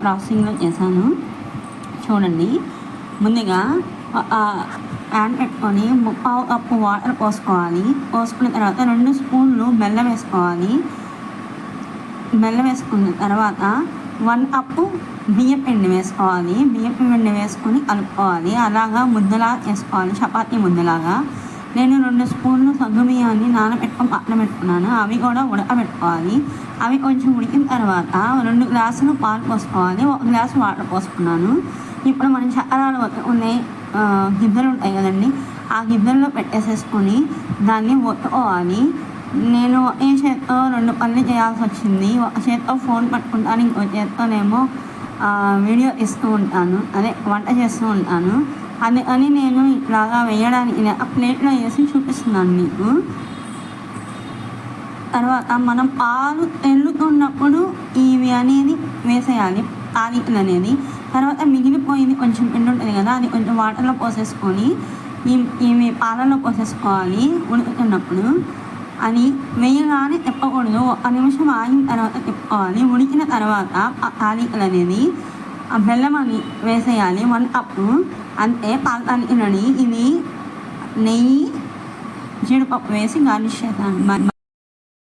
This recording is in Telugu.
ప్రాసెసింగ్లో చేశాను. చూడండి. ముందుగా ప్యాన్ పెట్టుకొని ముప్పావు కప్పు వాటర్ పోసుకోవాలి. పోసుకున్న తర్వాత రెండు స్పూన్లు బెల్లం వేసుకోవాలి. బెల్లం వేసుకున్న తర్వాత వన్ కప్పు బియ్యం పిండి వేసుకోవాలి. బియ్యం పిండి వేసుకొని కలుపుకోవాలి. అలాగా ముద్దలా వేసుకోవాలి చపాతీ ముద్దలాగా. నేను రెండు స్పూన్లు సగ్గు బియ్యాన్ని నానబెట్టుకొని పక్కన పెట్టుకున్నాను. అవి కూడా ఉడకబెట్టుకోవాలి. అవి కొంచెం ఉడికిన తర్వాత రెండు గ్లాసులు పాలు పోసుకోవాలి. ఒక గ్లాసు వాటర్ పోసుకున్నాను. ఇప్పుడు మనం చక్రాలు ఉన్నాయి ఆ, గిద్దలు ఉంటాయి కదండి ఆ గిద్దల్లో పెట్టేసేసుకొని దాన్ని ఒత్తుకోవాలి. నేను ఏ చేత్తో రెండు పనులు చేయాల్సి వచ్చింది ఒక చేత్తో ఫోన్ పట్టుకుంటాను ఇంకో చేత్తోనేమో వీడియో ఇస్తూ ఉంటాను అదే వంట చేస్తూ ఉంటాను. అందుకని నేను ఇట్లాగా వేయడానికి ఆ ప్లేట్లో వేసి చూపిస్తున్నాను మీకు. తర్వాత మనం పాలు ఎల్లుతున్నప్పుడు ఇవి అనేది వేసేయాలి. తాలికలు అనేది. తర్వాత మిగిలిపోయింది కొంచెం పిండి ఉంటుంది కదా అది కొంచెం వాటర్లో పోసేసుకొని ఈ- ఇవి పాలలో పోసేసుకోవాలి. ఉడుకుతున్నప్పుడు అని వేయగానే తిప్పకూడదు ఒక నిమిషం ఆగిన తర్వాత తిప్పుకోవాలి ఉడికిన తర్వాత ఆ తాలికలు అనేది ఆ బెల్లం అని వేసేయాలి. వన్ కప్పు అంతే పాల తాలికలని ఇవి నెయ్యి జీడిపప్పు వేసి గార్నిష్ చేస్తాను